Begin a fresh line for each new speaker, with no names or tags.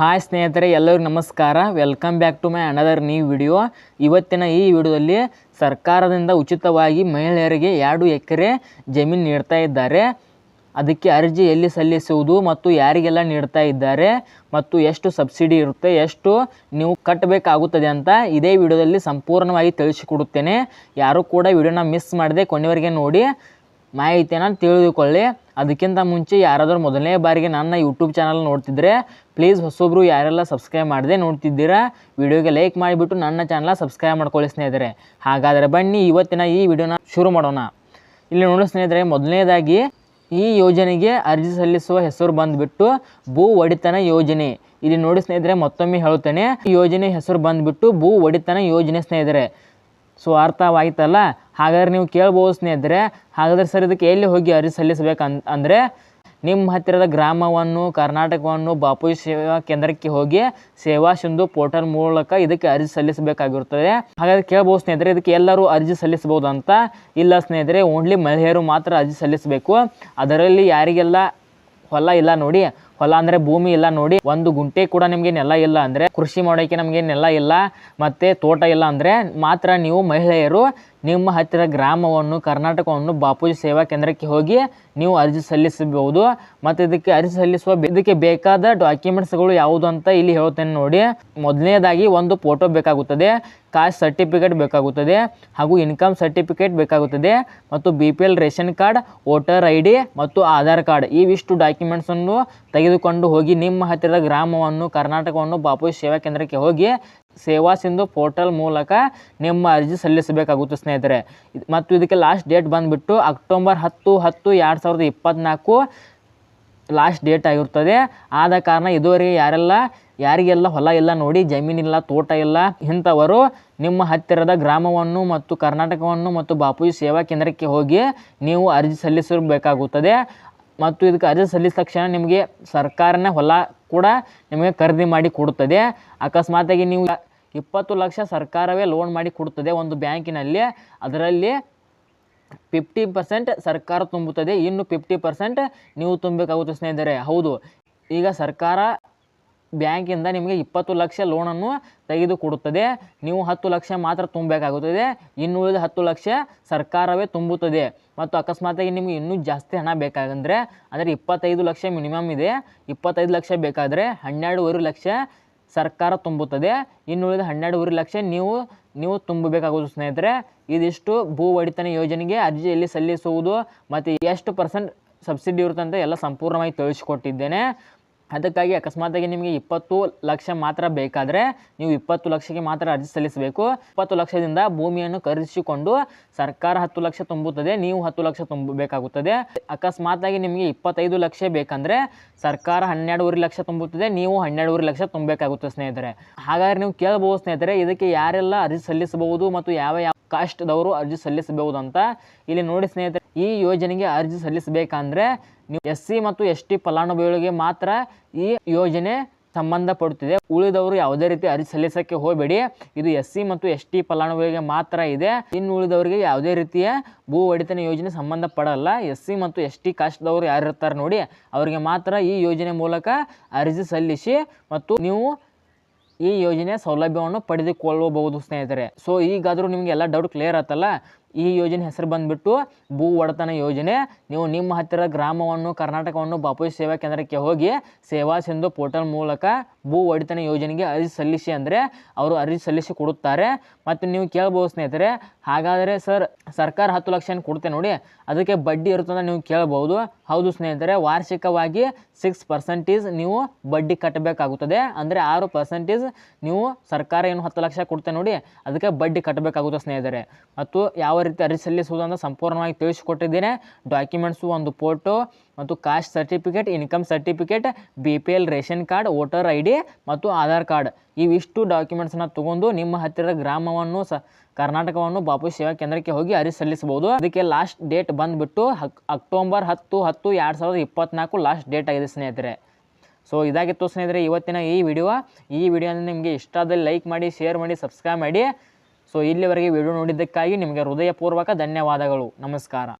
Hi ಸ್ನೇಹಿತರೆ, ಎಲ್ಲರಿಗೂ ನಮಸ್ಕಾರ. Welcome back to my another new video ಇವತ್ತಿನ ಈ ವಿಡಿಯೋದಲ್ಲಿ ಸರ್ಕಾರದಿಂದ ಉಚಿತವಾಗಿ ಮಹಿಳೆಯರಿಗೆ ಎರಡು ಎಕರೆ ಜಮೀನು ನೀಡ್ತಾ ಇದ್ದಾರೆ. ಅದಕ್ಕೆ ಅರ್ಜಿ ಎಲ್ಲಿ ಸಲ್ಲಿಸುವುದು ಮತ್ತು ಯಾರಿಗೆಲ್ಲ ನೀಡ್ತಾ ಇದ್ದಾರೆ ಮತ್ತು ಎಷ್ಟು ಸಬ್ಸಿಡಿ ಇರುತ್ತೆ, ಎಷ್ಟು ನೀವು ಕಟ್ಟಬೇಕಾಗುತ್ತದೆ ಅಂತ ಇದೇ ವಿಡಿಯೋದಲ್ಲಿ ಸಂಪೂರ್ಣವಾಗಿ ತಿಳಿಸಿಕೊಡುತ್ತೇನೆ. ಯಾರೂ ಕೂಡ ವಿಡಿಯೋನ ಮಿಸ್ ಮಾಡದೆ ಕೊನೆಯವರೆಗೆ ನೋಡಿ ಮಾಹಿತಿಯನ್ನು ತಿಳಿದುಕೊಳ್ಳಿ. ಅದಕ್ಕಿಂತ ಮುಂಚೆ ಯಾರಾದರೂ ಮೊದಲನೇ ಬಾರಿಗೆ ನನ್ನ ಯೂಟ್ಯೂಬ್ ಚಾನಲ್ ನೋಡ್ತಿದ್ರೆ ಪ್ಲೀಸ್ ಹೊಸೊಬ್ಬರು ಯಾರೆಲ್ಲ ಸಬ್ಸ್ಕ್ರೈಬ್ ಮಾಡದೆ ನೋಡ್ತಿದ್ದೀರಾ, ವಿಡಿಯೋಗೆ ಲೈಕ್ ಮಾಡಿಬಿಟ್ಟು ನನ್ನ ಚಾನಲ್ ಸಬ್ಸ್ಕ್ರೈಬ್ ಮಾಡ್ಕೊಳ್ಳಿ ಸ್ನೇಹಿತರೆ. ಹಾಗಾದರೆ ಬನ್ನಿ ಇವತ್ತಿನ ಈ ವಿಡಿಯೋನ ಶುರು ಮಾಡೋಣ. ಇಲ್ಲಿ ನೋಡಿ ಸ್ನೇಹಿತರೆ, ಮೊದಲನೇದಾಗಿ ಈ ಯೋಜನೆಗೆ ಅರ್ಜಿ ಸಲ್ಲಿಸುವ ಹೆಸರು ಬಂದುಬಿಟ್ಟು ಭೂ ಒಡೆತನ ಯೋಜನೆ. ಇಲ್ಲಿ ನೋಡಿ ಸ್ನೇಹಿತರೆ, ಮತ್ತೊಮ್ಮೆ ಹೇಳುತ್ತೇನೆ. ಈ ಯೋಜನೆ ಹೆಸರು ಬಂದುಬಿಟ್ಟು ಭೂ ಒಡೆತನ ಯೋಜನೆ ಸ್ನೇಹಿತರೆ. ಸೊ ಅರ್ಥವಾಯ್ತಲ್ಲ? ಹಾಗಾದ್ರೆ ನೀವು ಕೇಳ್ಬೋದು ಸ್ನೇಹಿತರೆ, ಹಾಗಾದ್ರೆ ಸರ್ ಇದಕ್ಕೆ ಎಲ್ಲಿ ಹೋಗಿ ಅರ್ಜಿ ಸಲ್ಲಿಸಬೇಕು ಅಂದರೆ ನಿಮ್ಮ ಹತ್ತಿರದ ಗ್ರಾಮವನ್ನು, ಕರ್ನಾಟಕವನ್ನು ಬಾಪೂಜಿ ಸೇವಾ ಕೇಂದ್ರಕ್ಕೆ ಹೋಗಿ ಸೇವಾ ಸಿಂಧು ಪೋರ್ಟಲ್ ಮೂಲಕ ಇದಕ್ಕೆ ಅರ್ಜಿ ಸಲ್ಲಿಸಬೇಕಾಗಿರುತ್ತದೆ. ಹಾಗಾದ್ರೆ ಕೇಳ್ಬೋದು ಸ್ನೇಹಿತರೆ, ಇದಕ್ಕೆ ಎಲ್ಲರೂ ಅರ್ಜಿ ಸಲ್ಲಿಸಬಹುದು ಅಂತ. ಇಲ್ಲ ಸ್ನೇಹಿತರೆ, ಓನ್ಲಿ ಮಹಿಳೆಯರು ಮಾತ್ರ ಅರ್ಜಿ ಸಲ್ಲಿಸಬೇಕು. ಅದರಲ್ಲಿ ಯಾರಿಗೆಲ್ಲ ಹೊಲ ಇಲ್ಲ ನೋಡಿ ಹೊಲ ಅಂದ್ರೆ ಭೂಮಿ ಇಲ್ಲ ನೋಡಿ, ಒಂದು ಗುಂಟೆ ಕೂಡ ನಿಮಗೆ ನೆಲ ಇಲ್ಲ ಅಂದ್ರೆ, ಕೃಷಿ ಮಾಡೋಕೆ ನಮಗೆ ನೆಲ ಇಲ್ಲ, ಮತ್ತೆ ತೋಟ ಇಲ್ಲ ಅಂದ್ರೆ ಮಾತ್ರ ನೀವು ಮಹಿಳೆಯರು ನಿಮ್ಮ ಹತ್ತಿರ ಗ್ರಾಮವನ್ನು, ಕರ್ನಾಟಕವನ್ನು ಬಾಪೂಜಿ ಸೇವಾ ಕೇಂದ್ರಕ್ಕೆ ಹೋಗಿ ನೀವು ಅರ್ಜಿ ಸಲ್ಲಿಸಬಹುದು. ಮತ್ತು ಇದಕ್ಕೆ ಅರ್ಜಿ ಸಲ್ಲಿಸುವ ಇದಕ್ಕೆ ಬೇಕಾದ ಡಾಕ್ಯುಮೆಂಟ್ಸ್ಗಳು ಯಾವುದು ಅಂತ ಇಲ್ಲಿ ಹೇಳ್ತೇನೆ ನೋಡಿ. ಮೊದಲನೇದಾಗಿ ಒಂದು ಫೋಟೋ ಬೇಕಾಗುತ್ತದೆ ಕಾಸ್ಟ್ ಸರ್ಟಿಫಿಕೇಟ್ ಬೇಕಾಗುತ್ತದೆ, ಹಾಗೂ ಇನ್ಕಮ್ ಸರ್ಟಿಫಿಕೇಟ್ ಬೇಕಾಗುತ್ತದೆ, ಮತ್ತು B P L ration card, voter I D ಮತ್ತು ಆಧಾರ್ ಕಾರ್ಡ್. ಇವಿಷ್ಟು ಡಾಕ್ಯುಮೆಂಟ್ಸನ್ನು ತೆಗೆದುಕೊಂಡು ಹೋಗಿ ನಿಮ್ಮ ಹತ್ತಿರದ ಗ್ರಾಮವನ್ನು, ಕರ್ನಾಟಕವನ್ನು ಬಾಪೂಜಿ ಸೇವಾ ಕೇಂದ್ರಕ್ಕೆ ಹೋಗಿ ಸೇವಾ ಸಿಂಧು ಪೋರ್ಟಲ್ ಮೂಲಕ ನಿಮ್ಮ ಅರ್ಜಿ ಸಲ್ಲಿಸಬೇಕಾಗುತ್ತೆ ಸ್ನೇಹಿತರೆ. ಮತ್ತು ಇದಕ್ಕೆ ಲಾಸ್ಟ್ ಡೇಟ್ ಬಂದುಬಿಟ್ಟು ಅಕ್ಟೋಬರ್ ಹತ್ತು ಹತ್ತು ಎರಡು ಸಾವಿರದ ಇಪ್ಪತ್ತ್ನಾಲ್ಕು ಲಾಸ್ಟ್ ಡೇಟ್ ಆಗಿರ್ತದೆ. ಆದ ಕಾರಣ ಇದುವರೆಗೆ ಯಾರೆಲ್ಲ ಯಾರಿಗೆಲ್ಲ ಹೊಲ ಇಲ್ಲ ನೋಡಿ ಜಮೀನಿಲ್ಲ ತೋಟ ಇಲ್ಲ, ಇಂಥವರು ನಿಮ್ಮ ಹತ್ತಿರದ ಗ್ರಾಮವನ್ನು ಮತ್ತು ಕರ್ನಾಟಕವನ್ನು ಮತ್ತು ಬಾಪೂಜಿ ಸೇವಾ ಕೇಂದ್ರಕ್ಕೆ ಹೋಗಿ ನೀವು ಅರ್ಜಿ ಸಲ್ಲಿಸಬೇಕಾಗುತ್ತದೆ. ಮತ್ತು ಇದಕ್ಕೆ ಅರ್ಜಿ ಸಲ್ಲಿಸಿದ ತಕ್ಷಣ ನಿಮಗೆ ಸರ್ಕಾರನೇ ಹೊಲ ಕೂಡ ನಿಮಗೆ ಖರೀದಿ ಮಾಡಿ ಕೊಡುತ್ತದೆ. ಅಕಸ್ಮಾತಾಗಿ ನೀವು ಇಪ್ಪತ್ತು ಲಕ್ಷ ಸರ್ಕಾರವೇ ಲೋನ್ ಮಾಡಿ ಕೊಡುತ್ತದೆ ಒಂದು ಬ್ಯಾಂಕಿನಲ್ಲಿ. ಅದರಲ್ಲಿ ಫಿಫ್ಟಿ ಪರ್ಸೆಂಟ್ ಸರ್ಕಾರ ತುಂಬುತ್ತದೆ, ಇನ್ನು ಫಿಫ್ಟಿ ಪರ್ಸೆಂಟ್ ನೀವು ತುಂಬಬೇಕಾಗುತ್ತೆ ಸ್ನೇಹಿತರೆ. ಹೌದು, ಈಗ ಸರ್ಕಾರ ಬ್ಯಾಂಕಿಂದ ನಿಮಗೆ ಇಪ್ಪತ್ತು ಲಕ್ಷ ಲೋನನ್ನು ತೆಗೆದುಕೊಡುತ್ತದೆ. ನೀವು ಹತ್ತು ಲಕ್ಷ ಮಾತ್ರ ತುಂಬಬೇಕಾಗುತ್ತದೆ, ಇನ್ನು ಉಳಿದ ಹತ್ತು ಲಕ್ಷ ಸರ್ಕಾರವೇ ತುಂಬುತ್ತದೆ. ಮತ್ತು ಅಕಸ್ಮಾತಾಗಿ ನಿಮಗೆ ಇನ್ನೂ ಜಾಸ್ತಿ ಹಣ ಬೇಕಾಗಂದರೆ, ಅಂದರೆ ಇಪ್ಪತ್ತೈದು ಲಕ್ಷ ಮಿನಿಮಮ್ ಇದೆ. ಇಪ್ಪತ್ತೈದು ಲಕ್ಷ ಬೇಕಾದರೆ ಹನ್ನೆರಡುವರೆ ಲಕ್ಷ ಸರ್ಕಾರ ತುಂಬುತ್ತದೆ. ಇನ್ನುಳಿದ ಹನ್ನೆರಡೂವರೆ ಲಕ್ಷ ನೀವು ನೀವು ತುಂಬಬೇಕಾಗುವುದು ಸ್ನೇಹಿತರೆ. ಇದಿಷ್ಟು ಭೂ ಒಡೆತನ ಯೋಜನೆಗೆ ಅರ್ಜಿಯಲ್ಲಿ ಸಲ್ಲಿಸುವುದು ಮತ್ತು ಎಷ್ಟು ಪರ್ಸೆಂಟ್ ಸಬ್ಸಿಡಿ ಇರುತ್ತೆ ಅಂತ ಎಲ್ಲ ಸಂಪೂರ್ಣವಾಗಿ ತಿಳಿಸಿಕೊಟ್ಟಿದ್ದೇನೆ. ಅದಕ್ಕಾಗಿ ಅಕಸ್ಮಾತಾಗಿ ನಿಮಗೆ ಇಪ್ಪತ್ತು ಲಕ್ಷ ಮಾತ್ರ ಬೇಕಾದರೆ ನೀವು ಇಪ್ಪತ್ತು ಲಕ್ಷಕ್ಕೆ ಮಾತ್ರ ಅರ್ಜಿ ಸಲ್ಲಿಸಬೇಕು. ಇಪ್ಪತ್ತು ಲಕ್ಷದಿಂದ ಭೂಮಿಯನ್ನು ಖರೀದಿಸಿಕೊಂಡು ಸರ್ಕಾರ ಹತ್ತು ಲಕ್ಷ ತುಂಬುತ್ತದೆ, ನೀವು ಹತ್ತು ಲಕ್ಷ ತುಂಬಬೇಕಾಗುತ್ತದೆ ಅಕಸ್ಮಾತಾಗಿ ನಿಮಗೆ ಇಪ್ಪತ್ತೈದು ಲಕ್ಷ ಬೇಕಂದರೆ ಸರ್ಕಾರ ಹನ್ನೆರಡೂವರೆ ಲಕ್ಷ ತುಂಬುತ್ತದೆ, ನೀವು ಹನ್ನೆರಡೂವರೆ ಲಕ್ಷ ತುಂಬಬೇಕಾಗುತ್ತೆ ಸ್ನೇಹಿತರೆ. ಹಾಗಾದರೆ ನೀವು ಕೇಳಬಹುದು ಸ್ನೇಹಿತರೆ, ಇದಕ್ಕೆ ಯಾರೆಲ್ಲ ಅರ್ಜಿ ಸಲ್ಲಿಸಬಹುದು ಮತ್ತು ಯಾವ ಯಾವ ಕಾಸ್ಟ್ದವರು ಅರ್ಜಿ ಸಲ್ಲಿಸಬಹುದು ಅಂತ ಇಲ್ಲಿ ನೋಡಿ ಸ್ನೇಹಿತರೆ ಈ ಯೋಜನೆಗೆ ಅರ್ಜಿ ಸಲ್ಲಿಸಬೇಕಂದ್ರೆ ನೀವು ಎಸ್ ಸಿ ಮತ್ತು ಎಸ್ ಟಿ ಫಲಾನುಭವಿಗಳಿಗೆ ಮಾತ್ರ ಈ ಯೋಜನೆ ಸಂಬಂಧಪಡುತ್ತಿದೆ. ಉಳಿದವರು ಯಾವುದೇ ರೀತಿ ಅರ್ಜಿ ಸಲ್ಲಿಸೋಕ್ಕೆ ಹೋಗಬೇಡಿ. ಇದು ಎಸ್ ಸಿ ಮತ್ತು ಎಸ್ ಟಿ ಫಲಾನುಭವಿಗೆ ಮಾತ್ರ ಇದೆ. ಇನ್ನು ಉಳಿದವರಿಗೆ ಯಾವುದೇ ರೀತಿಯ ಭೂ ಒಡೆತನ ಯೋಜನೆ ಸಂಬಂಧಪಡಲ್ಲ. ಎಸ್ ಸಿ ಮತ್ತು ಎಸ್ ಟಿ ಕಾಸ್ಟ್ದವರು ಯಾರು ಇರ್ತಾರೆ ನೋಡಿ, ಅವರಿಗೆ ಮಾತ್ರ ಈ ಯೋಜನೆ ಮೂಲಕ ಅರ್ಜಿ ಸಲ್ಲಿಸಿ ಮತ್ತು ನೀವು ಈ ಯೋಜನೆಯ ಸೌಲಭ್ಯವನ್ನು ಪಡೆದುಕೊಳ್ಳಬಹುದು ಸ್ನೇಹಿತರೆ. ಸೊ ಈಗಾದರೂ ನಿಮಗೆ ಎಲ್ಲ ಡೌಟ್ ಕ್ಲಿಯರ್ ಆತಲ್ಲ? ಈ ಯೋಜನೆ ಹೆಸರು ಬಂದುಬಿಟ್ಟು ಭೂ ಒಡೆತನ ಯೋಜನೆ. ನೀವು ನಿಮ್ಮ ಹತ್ತಿರ ಗ್ರಾಮವನ್ನು, ಕರ್ನಾಟಕವನ್ನು ಬಾಪೂಜಿ ಸೇವಾ ಕೇಂದ್ರಕ್ಕೆ ಹೋಗಿ ಸೇವಾ ಸಿಂಧು ಪೋರ್ಟಲ್ ಮೂಲಕ ಭೂ ಒಡೆತನ ಯೋಜನೆಗೆ ಅರ್ಜಿ ಸಲ್ಲಿಸಿ ಅಂದರೆ ಅವರು ಅರ್ಜಿ ಸಲ್ಲಿಸಿ ಕೊಡುತ್ತಾರೆ. ಮತ್ತು ನೀವು ಕೇಳ್ಬೋದು ಸ್ನೇಹಿತರೆ, ಹಾಗಾದರೆ ಸರ್ ಸರ್ಕಾರ ಹತ್ತು ಲಕ್ಷ ಕೊಡುತ್ತೆ ನೋಡಿ, ಅದಕ್ಕೆ ಬಡ್ಡಿ ಇರುತ್ತಂತ ನೀವು ಕೇಳ್ಬೋದು. ಹೌದು ಸ್ನೇಹಿತರೆ, ವಾರ್ಷಿಕವಾಗಿ ಸಿಕ್ಸ್ ಪರ್ಸೆಂಟೇಜ್ ನೀವು ಬಡ್ಡಿ ಕಟ್ಟಬೇಕಾಗುತ್ತದೆ. ಅಂದರೆ ಆರು ಪರ್ಸೆಂಟೇಜ್ ನೀವು ಸರ್ಕಾರ ಏನು ಹತ್ತು ಲಕ್ಷ ಕೊಡುತ್ತೆ ನೋಡಿ, ಅದಕ್ಕೆ ಬಡ್ಡಿ ಕಟ್ಟಬೇಕಾಗುತ್ತೆ ಸ್ನೇಹಿತರೆ. ಮತ್ತು ಯಾವ ರೀತಿ ಅರ್ಜಿ ಸಲ್ಲಿಸುವುದನ್ನು ಸಂಪೂರ್ಣವಾಗಿ ತಿಳಿಸಿಕೊಟ್ಟಿದ್ದೇನೆ. ಡಾಕ್ಯುಮೆಂಟ್ಸು ಒಂದು ಫೋಟೋ ಮತ್ತು caste certificate income certificate B P L ration card voter I D ಮತ್ತು ಆಧಾರ್ ಕಾರ್ಡ್ ಇವಿಷ್ಟು ಡಾಕ್ಯುಮೆಂಟ್ಸನ್ನ ತಗೊಂಡು ನಿಮ್ಮ ಹತ್ತಿರದ ಗ್ರಾಮವನ್ನು, ಸ, ಕರ್ನಾಟಕವನ್ನು ಬಾಪು ಸೇವಾ ಕೇಂದ್ರಕ್ಕೆ ಹೋಗಿ ಅರ್ಜಿ ಸಲ್ಲಿಸಬಹುದು ಅದಕ್ಕೆ ಲಾಸ್ಟ್ ಡೇಟ್ ಬಂದುಬಿಟ್ಟು ಅಕ್ಟೋಬರ್ ಹತ್ತು ಹತ್ತು, ಎರಡು ಸಾವಿರದ ಇಪ್ಪತ್ನಾಲ್ಕು ಲಾಸ್ಟ್ ಡೇಟ್ ಆಗಿದೆ ಸ್ನೇಹಿತರೆ. ಸೊ ಇದಾಗಿತ್ತು ಸ್ನೇಹಿತರೆ ಇವತ್ತಿನ ಈ ವಿಡಿಯೋ ಈ ವಿಡಿಯೋನ ನಿಮಗೆ ಇಷ್ಟ ಆದಲ್ಲಿ ಲೈಕ್ ಮಾಡಿ ಶೇರ್ ಮಾಡಿ ಸಬ್ಸ್ಕ್ರೈಬ್ ಮಾಡಿ. ಸೊ ಇಲ್ಲಿವರೆಗೆ ವಿಡಿಯೋ ನೋಡಿದ್ದಕ್ಕಾಗಿ ನಿಮಗೆ ಹೃದಯಪೂರ್ವಕ ಧನ್ಯವಾದಗಳು. ನಮಸ್ಕಾರ.